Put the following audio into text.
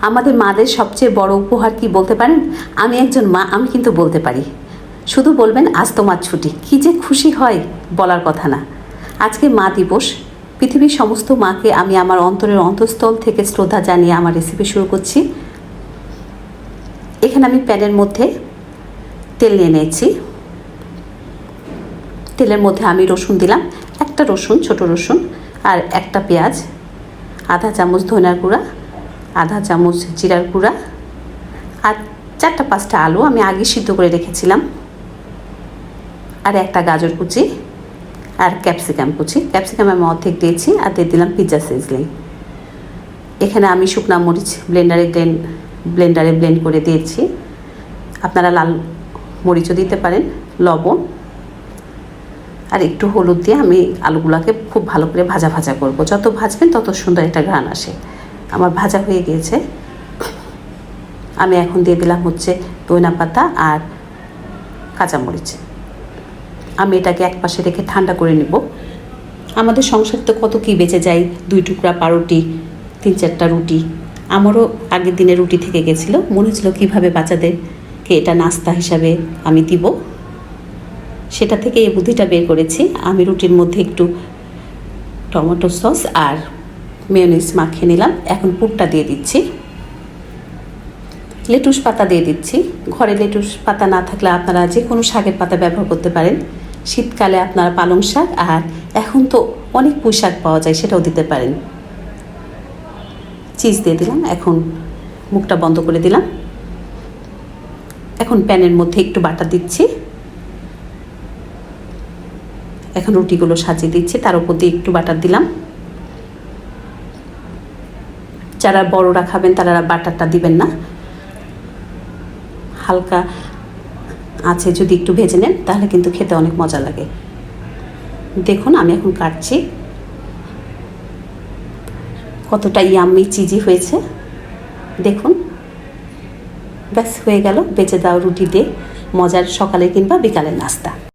আমাদের মাদের সবচেয়ে বড় উপহার কি বলতে পারেন? আমি একজন মা, আমি কিন্তু বলতে পারি। শুধু বলবেন, আজ তোমার ছুটি। কি যে খুশি হয় বলার কথা না। আজকে মা দিবস। পৃথিবীর সমস্ত মাকে আমি আমার অন্তরের অন্তঃস্থল থেকে শ্রদ্ধা জানিয়ে আমার রেসিপি শুরু করছি। এখানে আমি প্যানের মধ্যে তেল নিয়ে নিয়েছি। তেলের মধ্যে আমি রসুন দিলাম। একটা রসুন, ছোট রসুন, আর একটা পেঁয়াজ, আধা চামচ ধনার গুঁড়া আধা চামচ জিরার গুঁড়া আর চারটা পাঁচটা আলু আমি আগে সিদ্ধ করে রেখেছিলাম। আর একটা গাজর কুচি আর ক্যাপসিকাম কুচি। ক্যাপসিকাম আমি অর্ধেক দিয়েছি আর দিয়ে দিলাম পিৎজা সিজলিং। এখানে আমি শুকনা মরিচ ব্লেন্ডারে ব্লেন্ড ব্লেন্ডারে ব্লেন্ড করে দিয়েছি। আপনারা লাল মরিচও দিতে পারেন, লবণ। আর একটু হলুদ দিয়ে আমি আলুগুলোকে খুব ভালো করে ভাজা ভাজা করব। যত ভাজবেন তত সুন্দর একটা ঘ্রাণ আসে। আমার ভাজা হয়ে গিয়েছে। আমি এখন দিয়ে দিলাম হচ্ছে দইনা পাতা আর কাঁচামরিচ। আমি এটাকে এক পাশে রেখে ঠান্ডা করে নেব। আমাদের সংসার তো কত কী বেঁচে যায়, দুই টুকরা পাউরুটি, তিন চারটা রুটি। আমারও আগের দিনে রুটি থেকে গেছিল। মনে হচ্ছিল কীভাবে বাচ্চাদেরকে এটা নাস্তা হিসাবে আমি দিব। সেটা থেকে এই বুদ্ধিটা বের করেছি। আমি রুটির মধ্যে একটু টমেটো সস আর মেয়নিজ মাখিয়ে নিলাম। এখন পুরটা দিয়ে দিচ্ছি। লেটুস পাতা দিয়ে দিচ্ছি। ঘরে লেটুস পাতা না থাকলে আপনারা যে কোনো শাকের পাতা ব্যবহার করতে পারেন। শীতকালে আপনারা পালং শাক আর এখন তো অনেক পুঁই শাক পাওয়া যায়, সেটাও দিতে পারেন। চিজ দিয়ে দিলাম। এখন মুখটা বন্ধ করে দিলাম। এখন প্যানের মধ্যে একটু বাটার দিচ্ছি। এখন রুটিগুলো সাজিয়ে দিচ্ছি। তার উপর দিয়ে একটু বাটার দিলাম। যারা বড়রা খাবেন, তারা বাটারটা দিবেন না। হালকা আছে, যদি একটু ভেজে নেন, তাহলে কিন্তু খেতে অনেক মজা লাগে। দেখুন, আমি এখন কাটছি। কতটা ইয়াম্মি চিজি হয়েছে। দেখুন, ব্যাস, হয়ে গেল। বেঁচে দাও রুটি দিয়ে মজার সকালে কিংবা বিকালের নাস্তা।